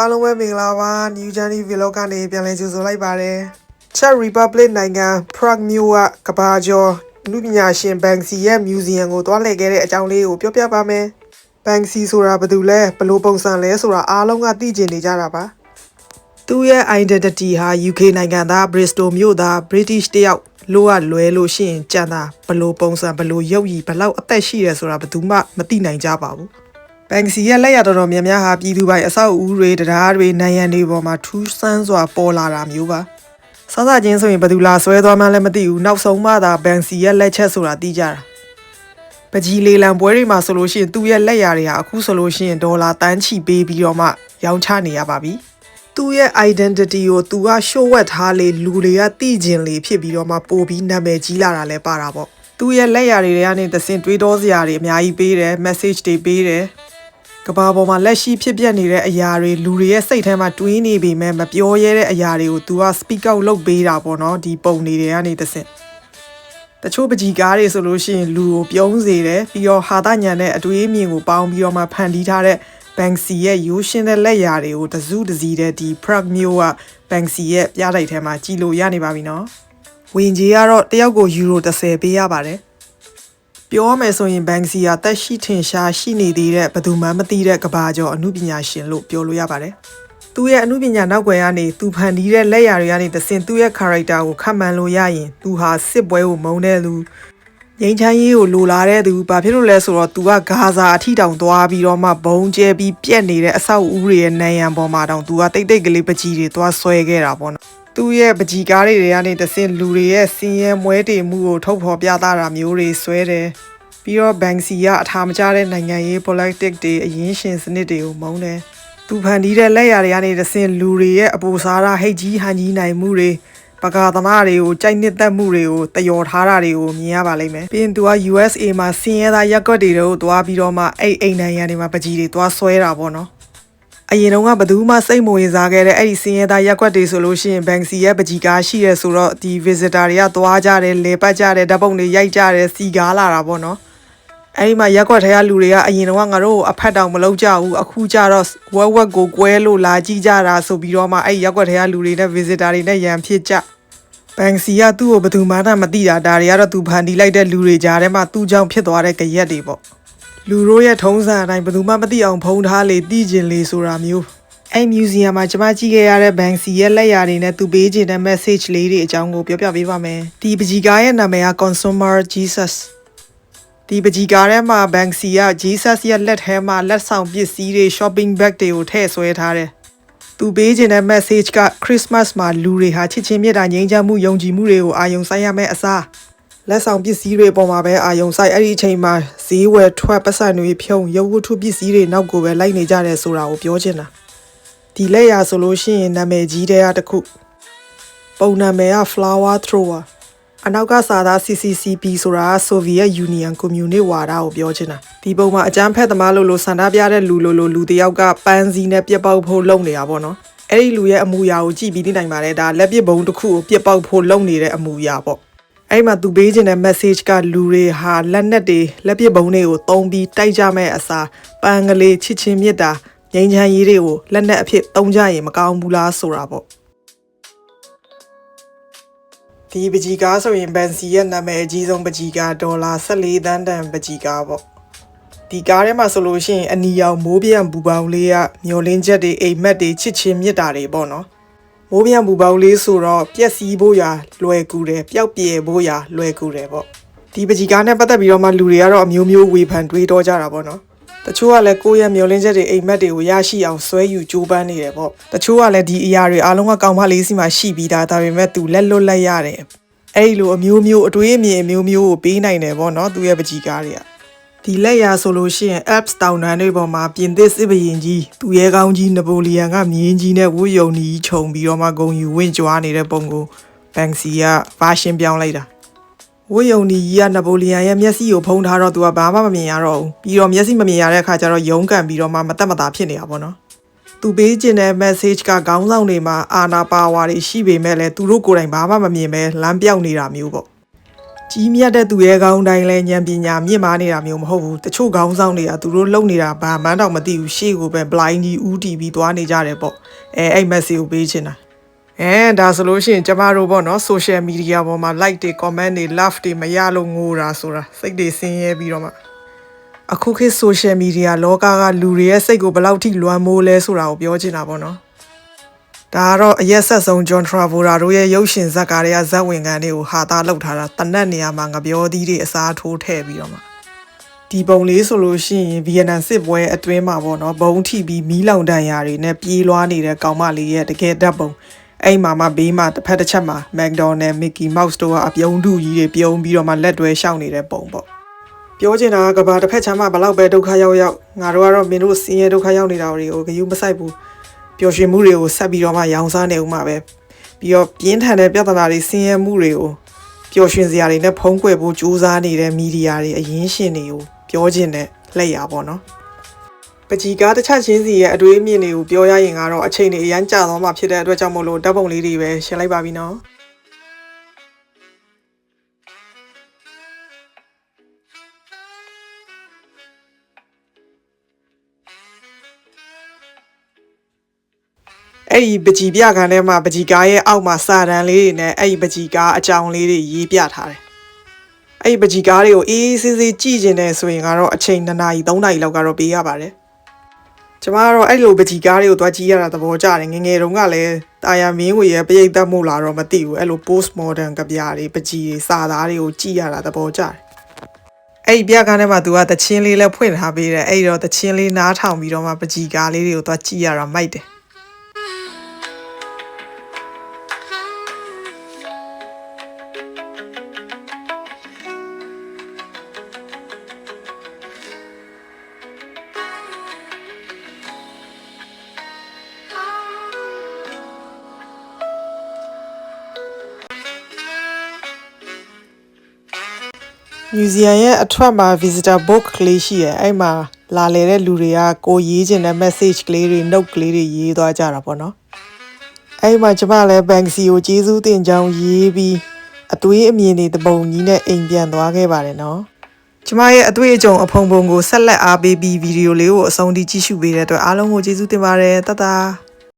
အားလုံးပဲမင်္ဂလာပါ New Journey Vlog ကနေပြန်လည်ကြိုဆိုလိုက်ပါတယ် Czech Republic နိုင်ငံ Prague မြို့ကကဘာကျော်လူပညာရှင် Banksy ရဲ့ Museum ကိုတွားလှည့်ခဲ့တဲ့အကြောင်းလေးကိုပြောပြပါမယ် Banksy ဆိုတာဘာတူလဲဘယ်လိုပုံစံလဲဆိုတာအားလုံးကသိကျင်နေကြတာပါသူ့ရဲ့ identity ဟာ UK နိုင်ငံသား Bristol မြို့သား British တယောက်လို့ကလွဲလို့ရှိရင်ကြံတာဘယ်လိုပုံစံဘယ်လိုရုပ်ရည်ဘယ်လောက်အသက်ရှိရဲဆိုတာဘယ်သူမှမသိနိုင်ကြပါဘူး ဘန်ကစီရဲ့လက်ရတော်တော်များများဟာပြည်သူပိုင်အဆောက်အဦတွေတရားတွေနိုင်ရန်တွေပေါ်မှာထူးဆန်းစွာပေါ်လာတာမျိုးပါစစချင်းဆိုရင်ဘယ်သူလာဆွဲသွားမှလည်းမသိဘူးနောက်ဆုံးမှသာဘန်စီရဲ့လက်ချက်ဆိုတာသိကြတာပကြီးလေးလံပွဲတွေမှာဆိုလို့ရှိရင်သူ့ရဲ့လက်ရတွေဟာအခုဆိုလို့ရှိရင်ဒေါ်လာတန်းချီပေးပြီးတော့မှရောင်းချနေရပါပြီသူ့ရဲ့ identity ကိုသူက show ဝက်ထားလေလူတွေကသိကျင်လေဖြစ်ပြီးတော့မှပို့ပြီးနာမည်ကြီးလာတာလည်းပါတာပေါ့သူ့ရဲ့လက်ရတွေကနေသစင်တွေးတောစရာတွေအများကြီးပေးတယ် message တွေပေးတယ် ကဘာပေါ်မှာလက်ရှိဖြစ်ပျက်နေတဲ့အရာတွေလူတွေရဲ့စိတ်ထဲမှာတွေးနေပေမဲ့မပြောရဲတဲ့အရာတွေကို तू က speak out လုပ်ပေးတာပေါ့နော်ဒီပုံတွေတွေကနေတစ်ဆင့်တချို့ပကြီးကားတွေဆိုလို့ရှိရင်လူကိုပြုံးစေတယ်ပြီးတော့ဟာသညံတဲ့အတွေးအမြင်ကိုပေါင်းပြီးတော့မှဖန်တီးထားတဲ့ Banksy ရဲ့ရိုးရှင်းတဲ့လက်ရာတွေကိုတစုတစည်းတဲ့ဒီ Prague မြို့က Banksy ရဲ့ပြတိုက်ထဲမှာကြည်လို့ရနေပါပြီနော်ဝင်ကြီးကတော့တယောက်ကိုယူရို30ပေးရပါတယ် ပြောရမယ်ဆိုရင်ဘန်စီယာတက်ရှိထင်ရှားရှိနေသေးတဲ့ဘယ်သူမှမသိတဲ့ကဘာကျော်အမှုပညာရှင်လို့ပြောလို့ရပါတယ်။သူ့ရဲ့အမှုပညာနောက်ွယ်ကနေသူဖန်တီးတဲ့လက်ရာတွေကနေတဆင်သူ့ရဲ့ character ကိုခန့်မှန်းလို့ရရင်သူဟာစစ်ပွဲကိုမုန်းတဲ့လူငိမ့်ချမ်းရေးကိုလိုလားတဲ့သူဘာဖြစ်လို့လဲဆိုတော့သူကဂါဇာအထိတောင်သွားပြီးတော့မှဘုံကျဲပြီးပြက်နေတဲ့အဆောက်အဦတွေရဲ့နံရံပေါ်မှာတောင်သူကတိတ်တိတ်ကလေးပကြီးတွေသွားဆွဲခဲ့တာပေါ့နော်။ သူ့ရဲ့ပကြီးကားတွေတွေကနေတဆင်လူတွေရဲ့စင်ရဲမွဲတေမှုကိုထုတ်ဖော်ပြသတာမျိုးတွေဆွဲတယ်။ပြီးတော့ဘန်စီကအထာမကျတဲ့နိုင်ငံရေး politics တွေအရင်းရှင်စနစ်တွေကိုမုန်းတယ်။သူဖန်တီးတဲ့လက်ရာတွေကနေတဆင်လူတွေရဲ့အပူစားတာဟိတ်ကြီးဟန်ကြီးနိုင်မှုတွေပကာသမားတွေကိုကြိုက်နှစ်သက်မှုတွေကိုတယောထားတာတွေကိုမြင်ရပါလိမ့်မယ်။ပြီးရင်သူက USA မှာစင်ရဲသားရက်ကွက်တွေကိုတွားပြီးတော့မှအဲ့အိမ်နိုင်ငံတွေမှာပကြီးတွေတွားဆွဲတာပေါ့နော်။ အရင်တော့ကဘယ်သူမှစိတ်မဝင်စားခဲ့တဲ့အဲ့ဒီစင်ရသားရက်ကွက်တွေဆိုလို့ရှိရင်ဘန်စီရဲ့ပကြီးကားရှိရဲဆိုတော့ဒီ visitor တွေကသွားကြတယ်လေပတ်ကြတယ်ဓာတ်ပုံတွေရိုက်ကြတယ်စီကားလာတာပေါ့နော်အဲ့ဒီမှာရက်ကွက်ထဲကလူတွေကအရင်တော့ကငါတို့ကိုအဖက်တောင်မလုပ်ကြဘူးအခုကျတော့ဝက်ဝက်ကိုကွဲလို့လာကြည့်ကြတာဆိုပြီးတော့မှအဲ့ဒီရက်ကွက်ထဲကလူတွေနဲ့ visitor တွေနဲ့ရန်ဖြစ်ကြဘန်စီကသူ့ကိုဘယ်သူမှမသိတာဒါတွေကတော့သူဖန်တီးလိုက်တဲ့လူတွေကြားထဲမှာသူ့ကြောင့်ဖြစ်သွားတဲ့ကြရက်တွေပေါ့ လူတို့ရဲ့ထုံးစံအတိုင်းဘယ်သူမှမသိအောင်ဖုံးထားလေသိကျင်လေဆိုတာမျိုးအဲ့မြူဇီယံမှာကျွန်မကြည့်ခဲ့ရတဲ့ဘန်စီရဲ့လက်ရာတွေနဲ့သူပေးခြင်းတဲ့ message လေးတွေအကြောင်းကိုပြောပြပေးပါမယ်ဒီပကြီးကားရဲ့နာမည်က consumer jesus ဒီပကြီးကားထဲမှာဘန်စီက jesus ရဲ့လက်ထဲမှာလက်ဆောင်ပစ္စည်းတွေ shopping bag တွေကိုထည့်ဆွဲထားတယ်သူပေးခြင်းတဲ့ message က Christmas မှာလူတွေဟာချစ်ချင်းမြတ်တာငြိမ်းချမ်းမှုယုံကြည်မှုတွေကိုအာရုံစိုက်ရမယ့်အစား လက်ဆောင်ပစ္စည်းတွေပေါ်မှာပဲအာရုံစိုက်အဲ့ဒီအချိန်မှာဈေးဝယ်ထွက်ပတ်စံတွေဖြုံရုပ်ဝတ္ထုပစ္စည်းတွေနောက်ကိုပဲလိုက်နေကြတယ်ဆိုတာကိုပြောချင်တာဒီလက်ရာဆိုလို့ရှိရင်နာမည်ကြီးတဲ့အတစ်ခုပုံနာမည်က flower thrower အနောက်ကစာသား CCCP ဆိုတာက Soviet Union Communist ဝါဒကိုပြောချင်တာဒီပုံမှာအကြမ်းဖက်သမားလို့လို့ဆန္ဒပြတဲ့လူလို့လို့လူတစ်ယောက်ကပန်းစည်းနဲ့ပြက်ပေါက်ဖို့လုပ်နေတာပေါ့နော်အဲ့ဒီလူရဲ့အမူအရာကိုကြည့်ပြီးသိနိုင်ပါတယ်ဒါလက်ပစ်ဘုံတစ်ခုကိုပြက်ပေါက်ဖို့လုပ်နေတဲ့အမူအရာပေါ့ အဲ့မှာသူပေးခြင်းတဲ့ message ကလူတွေဟာလက်နက်တွေလက်ပစ်ဘုံတွေကိုတုံးပြီးတိုက်ကြမဲ့အစားပန်းကလေးချစ်ချင်းမြတ်တာငြိမ်းချမ်းရေးတွေကိုလက်နက်အဖြစ်တုံးကြရင်မကောင်းဘူးလားဆိုတာပေါ့ဒီပကြီးကားဆိုရင်ဘန်စီရဲ့နာမည်အကြီးဆုံးပကြီးကားဒေါ်လာ14သန်းတန်ပကြီးကားပေါ့ဒီကားထဲမှာဆိုလို့ရှိရင်အနီရောင်မိုးပြန်ဘူပေါင်းလေးကမျောလင်းချက်တွေအိမ်မက်တွေချစ်ချင်းမြတ်တာတွေပေါ့နော် မိုးပြန်ဘူပေါင်းလေးဆိုတော့ပျက်စီးဖို့ရာလွယ်ကူတယ်ပျောက်ပြယ်ဖို့ရာလွယ်ကူတယ်ပေါ့ဒီပကြီးကားနဲ့ပတ်သက်ပြီးတော့မှလူတွေကတော့အမျိုးမျိုးဝေဖန်တွေးတောကြတာပေါ့နော်တချို့ကလည်းကိုယ့်ရဲ့မျောလင်းချက်တွေအိမ်မက်တွေကိုရရှိအောင်ဆွဲယူကြိုးပမ်းနေတယ်ပေါ့တချို့ကလည်းဒီအရာတွေအားလုံးကကောင်မလေးစီမှာရှိပြီးသားဒါပေမဲ့သူလက်လွတ်လက်ရတယ်အဲ့ဒီလိုအမျိုးမျိုးအတွေးအမြင်အမျိုးမျိုးကိုပေးနိုင်တယ်ဗောနော်သူရဲ့ပကြီးကားတွေက ဒီလက်ရာဆိုလို့ရှိရင် apps တောင်တန်းတွေပေါ်မှာပြင်သစ်စစ်ဘရင်ကြီးသူရဲကောင်းကြီးနပိုလီယန်ကမြင်းကြီးနဲ့ဝှယုံနီခြုံပြီးတော့မှဂုံယူဝင့်ကြွားနေတဲ့ပုံကိုဘန်စီက version ပြောင်းလိုက်တာဝှယုံနီကြီးကနပိုလီယန်ရဲ့မျက်စိကိုဖုံးထားတော့သူကဘာမှမမြင်ရတော့ဘူးပြီးတော့မျက်စိမမြင်ရတဲ့အခါကျတော့ရုန်းကန်ပြီးတော့မှမတက်မတာဖြစ်နေတာဗောနော်သူပေးခြင်းတဲ့ message ကခေါင်းဆောင်တွေမှာအာနာပါဝါတွေရှိပေမဲ့လည်းသူတို့ကိုယ်တိုင်ဘာမှမမြင်ပဲလမ်းပြောက်နေတာမျိုးပေါ့ ကြီးမြတ်တဲ့သူရဲ့ကောင်းတိုင်းလဲဉာဏ်ပညာမြင့်မားနေတာမျိုးမဟုတ်ဘူးတချို့ခေါင်းဆောင်တွေကသူတို့လုံနေတာဘာမှန်းတော့မသိဘူးရှေ့ကိုပဲ blind ကြီးဥတီပြီးသွားနေကြတယ်ပေါ့အဲအဲ့ message ကိုပေးချင်တာအဲဒါဆိုလို့ရှိရင်ကျမတို့ပေါ့နော် social media ပေါ်မှာ like တွေ comment တွေ love တွေမရလို့ငိုတာဆိုတာစိတ်တွေဆင်းရဲပြီးတော့မှအခုခေတ် social media လောကကလူတွေရဲ့စိတ်ကိုဘယ်လောက်ထိလွမ်းမိုးလဲဆိုတာကိုပြောချင်တာပေါ့နော် ဒါကတော့အရက်ဆက်ဆုံး John Travolta တို့ရဲ့ရုပ်ရှင်ဇာတ်ကားတွေကဇက်ဝင်ခံတွေကိုဟာသားလောက်ထားတာတနက်နေရာမှာငပြောသီးတွေအစားထိုးထည့်ပြီးတော့မှဒီပုံလေးဆိုလို့ရှိရင်ဗီယက်နမ်စစ်ပွဲအတွင်းမှာပေါ့နော်ဘုံထိပြီးမီးလောင်တန်ရာတွေနဲ့ပြေးလွှားနေတဲ့ကောင်မလေးရဲ့တကယ်ဓာတ်ပုံအဲ့မှာမှဘေးမှာတစ်ဖက်တစ်ချက်မှာ McDonald Mickey Mouse တို့ကအပြုံးတူကြီးတွေပြုံးပြီးတော့မှလက်တွဲရှောက်နေတဲ့ပုံပေါ့ပြောချင်တာကကဘာတစ်ဖက်ချမ်းမှာဘလောက်ပဲဒုက္ခရောက်ရောက်ငါတို့ကတော့မင်းတို့ဆင်းရဲဒုက္ခရောက်နေတာတွေကိုဂယုမဆိုင်ဘူး ပျော်ရွှင်မှုတွေကိုဆက်ပြီးတော့မှရောင်စားနေဦးမှာပဲပြီးတော့ပြင်းထန်တဲ့ပြဿနာတွေဆင်းရဲမှုတွေကိုပျော်ရွှင်စရာတွေနဲ့ဖုံးကွယ်ဖို့ကြိုးစားနေတဲ့မီဒီယာတွေအရင်းရှင်တွေကိုပြောချင်တဲ့လက်ရာပေါ့နော်ပကြီးကားတစ်ချက်ချင်းစီရဲ့အတွေးအမြင်တွေကိုပြောရရင်ကတော့အချိန်တွေအရန်ကြာသွားမှဖြစ်တဲ့အတွက်ကြောင့်မို့လို့ဓာတ်ပုံလေးတွေပဲရှင်းလိုက်ပါပြီနော် အဲ့ဒီပကြီပြခံထဲမှာပကြီကားရဲ့အောက်မှာစာတန်လေးတွေနဲ့အဲ့ဒီပကြီကားအကြောင်းလေးတွေရေးပြထားတယ်။အဲ့ဒီပကြီကားတွေကိုအေးအေးဆေးဆေးကြည့်ကျင်တယ်ဆိုရင်ကတော့အချိန်2နာရီ3နာရီလောက်ကတော့ပေးရပါတယ်။ကျမကတော့အဲ့လိုပကြီကားတွေကိုသွားကြည့်ရတာသဘောကျတယ်ငယ်ငယ်တုန်းကလည်းတာယာမင်းဝေရဲ့ပြိတ်သက်မှုလာတော့မသိဘူးအဲ့လို post modern ကဗျာတွေပကြီတွေစာသားတွေကိုကြည့်ရတာသဘောကျတယ်။အဲ့ဒီပြကန်းထဲမှာ तू ကတချင်းလေးလည်းဖွင့်ထားပေးတယ်အဲ့ဒီတော့တချင်းလေးနားထောင်ပြီးတော့မှပကြီကားလေးတွေကိုသွားကြည့်ရတာမိုက်တယ် မြူဇီယံရဲ့အထွက်မှာ visitor book ကလေးရှိရဲ့အဲ့မှာလာလေတဲ့လူတွေကကိုရေးချင်တဲ့ message ကလေးတွေ note ကလေးတွေရေးသွားကြတာပေါ့နော်အဲ့မှာကျမလည်း Banksy ကိုကျေးဇူးတင်ကြောင်းရေးပြီးအသွေးအမြင်တွေတပုံကြီးနဲ့အိမ်ပြန်သွားခဲ့ပါတယ်နော်ကျမရဲ့အတွေ့အကြုံအဖုံဖုံကိုဆက်လက်အားပေးပြီးဗီဒီယိုလေးကိုအဆုံးထိကြည့်ရှုပေးတဲ့အတွက်အားလုံးကိုကျေးဇူးတင်ပါတယ်တတ်တာ